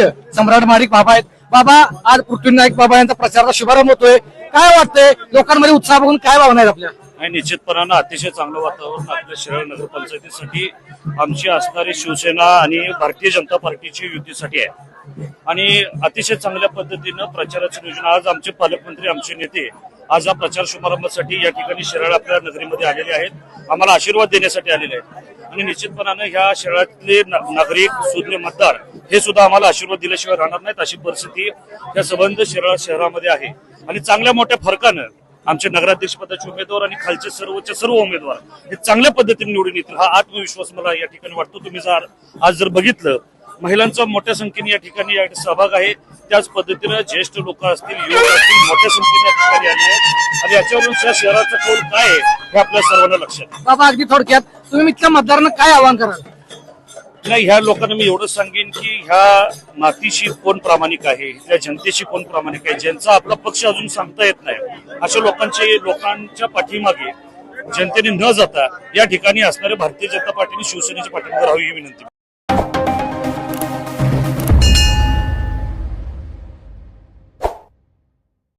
अध्यक्ष सम्राट मारिक बाबा आहेत. बाबा आज पृथ्वी नाईक बाबा यांचा प्रचाराचा शुभारंभ होतोय. काय वाटतंय? लोकांमध्ये उत्साह बघून काय भावना आहेत आपल्या? आणि निश्चितपणानं अतिशय चांगलं वातावरण आपल्या शिराळ नगरपंचायतीसाठी आमची असणारी शिवसेना आणि भारतीय जनता पार्टीची युतीसाठी आहे. आणि अतिशय चांगल्या पद्धतीनं प्रचाराचं नियोजन आज आमचे पालकमंत्री आमचे नेते आज या प्रचार शुभारंभासाठी या ठिकाणी शिराळ आपल्या नगरीमध्ये आलेले आहेत. आम्हाला आशीर्वाद देण्यासाठी आलेले आहेत. आणि निश्चितपणानं ह्या शहरातले नागरिक सुज्ञ मतदार हे सुद्धा आम्हाला आशीर्वाद दिल्याशिवाय राहणार नाहीत अशी परिस्थिती या सबंध शहरामध्ये आहे. आणि चांगल्या मोठ्या फरकानं आमचे नगराध्यक्ष पदाचे उमेदवार आणि खालचे सर्वचे सर्व उमेदवार हे चांगल्या पद्धतीने निवडून येतील हा आत्मविश्वास मला या ठिकाणी वाटतो. तुम्ही जर आज जर बघितलं महिलांचा मोठ्या संख्येने या ठिकाणी सहभाग आहे. त्याच पद्धतीनं ज्येष्ठ लोक असतील युवक असतील मोठ्या संख्येने आणि याच्यावरून त्या शहराचा कौल काय आहे हे आपल्या सर्वांना लक्षात. बाबा अगदी थोडक्यात तुम्ही इथल्या मतदारांना काय आवाहन कराल? नाही ह्या लोकांना मी एवढंच सांगेन की ह्या मातीशी कोण प्रामाणिक आहे इथल्या जनतेशी कोण प्रामाणिक आहे ज्यांचा आपला पक्ष अजून सांगता येत नाही. अशा लोकांचे लोकांच्या पाठीमागे जनतेने न जाता या ठिकाणी असणाऱ्या भारतीय जनता पार्टीने शिवसेनेच्या पाठीमागे राहावी ही विनंती.